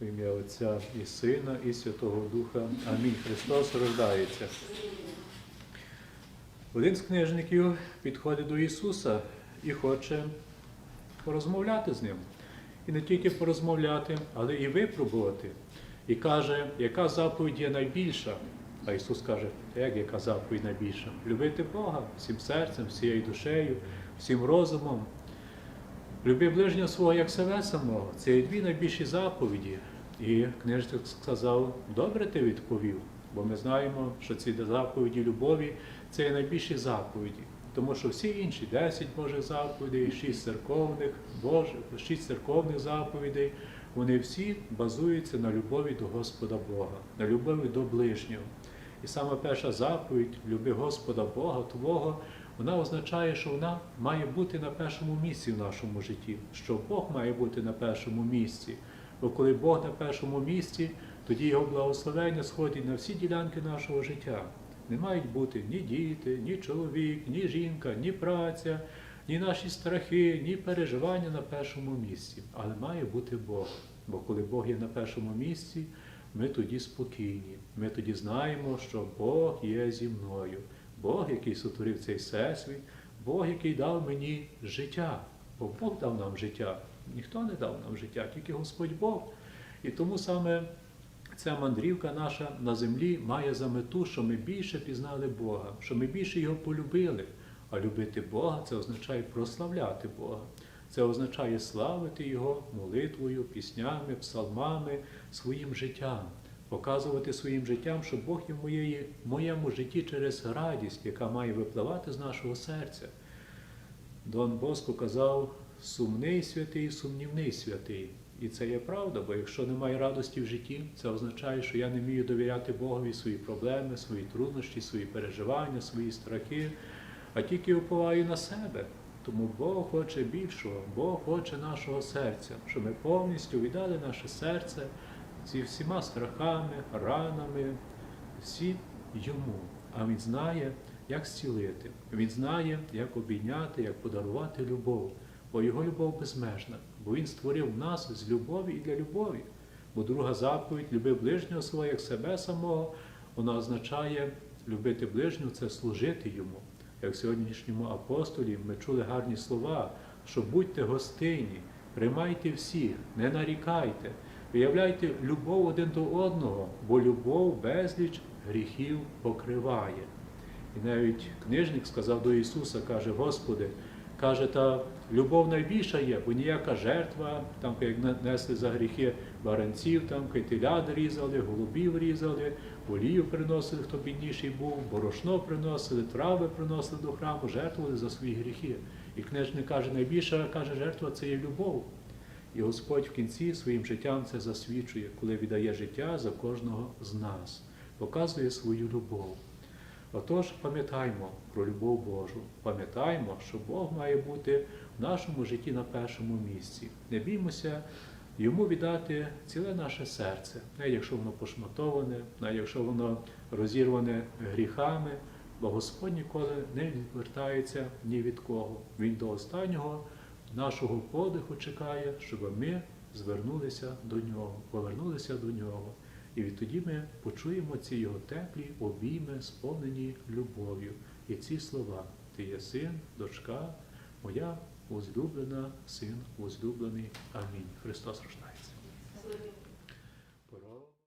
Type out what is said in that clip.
В ім'я Отця і Сина, і Святого Духа. Амінь. Христос рождається. Один з книжників підходить до Ісуса і хоче порозмовляти з ним. І не тільки порозмовляти, але і випробувати. І каже, яка заповідь є найбільша. А Ісус каже, як яка заповідь найбільша? Любити Бога всім серцем, всією душею, всім розумом. Люби ближнього свого як себе самого. Це дві найбільші заповіді. І книжник сказав, добре ти відповів, бо ми знаємо, що ці заповіді любові це найбільші заповіді. Тому що всі інші 10 Божих заповідей, 6 церковних, Божих, 6 церковних заповідей, вони всі базуються на любові до Господа Бога, на любові до ближнього. І саме перша заповідь люби Господа Бога Твого, вона означає, що вона має бути на першому місці в нашому житті, що Бог має бути на першому місці. Бо коли Бог на першому місці, тоді його благословення сходить на всі ділянки нашого життя. Не мають бути ні діти, ні чоловік, ні жінка, ні праця, ні наші страхи, ні переживання на першому місці. Але має бути Бог. Бо коли Бог є на першому місці, ми тоді спокійні. Ми тоді знаємо, що Бог є зі мною. Бог, який сотворив цей всесвіт, Бог, який дав мені життя. Бо Бог дав нам життя. Ніхто не дав нам життя, тільки Господь Бог. І тому саме ця мандрівка наша на землі має за мету, що ми більше пізнали Бога, що ми більше його полюбили. А любити Бога це означає прославляти Бога. Це означає славити Його молитвою, піснями, псалмами, своїм життям, показувати своїм життям, що Бог є в моєї, моєму житті через радість, яка має випливати з нашого серця. Дон Боско казав, сумний святий, сумнівний святий. І це є правда, бо якщо немає радості в житті, це означає, що я не вмію довіряти Богові свої проблеми, свої труднощі, свої переживання, свої страхи, а тільки уповаю на себе. Тому Бог хоче більшого, Бог хоче нашого серця, щоб ми повністю віддали наше серце зі всіма страхами, ранами, всі йому. А він знає, як зцілити. Він знає, як обійняти, як подарувати любов. Бо його любов безмежна, бо він створив нас з любові і для любові. Бо друга заповідь люби ближнього свого як себе самого, вона означає любити ближнього це служити йому. Як в сьогоднішньому апостолі ми чули гарні слова, що будьте гостинні, приймайте всіх, не нарікайте, виявляйте любов один до одного, бо любов безліч гріхів покриває. І навіть книжник сказав до Ісуса, каже, Господи, каже, та любов найбільша є, бо ніяка жертва, там як несли за гріхи баранців, там кайтеляд різали, голубів різали, олію приносили, хто бідніший був, борошно приносили, трави приносили до храму, жертвували за свої гріхи. І книжник каже, найбільша каже, жертва це є любов. І Господь в кінці своїм життям це засвідчує, коли віддає життя за кожного з нас, показує свою любов. Отож, пам'ятаймо про любов Божу, пам'ятаймо, що Бог має бути в нашому житті на першому місці. Не біймося йому віддати ціле наше серце, навіть якщо воно пошматоване, навіть якщо воно розірване гріхами, бо Господь ніколи не відвертається ні від кого. Він до останнього нашого подиху чекає, щоб ми звернулися до нього, повернулися до нього. І відтоді ми почуємо ці його теплі обійми, сповнені любов'ю. І ці слова Ти є син, дочка, моя узлюблена, син, возлюблений. Амінь. Христос рождається.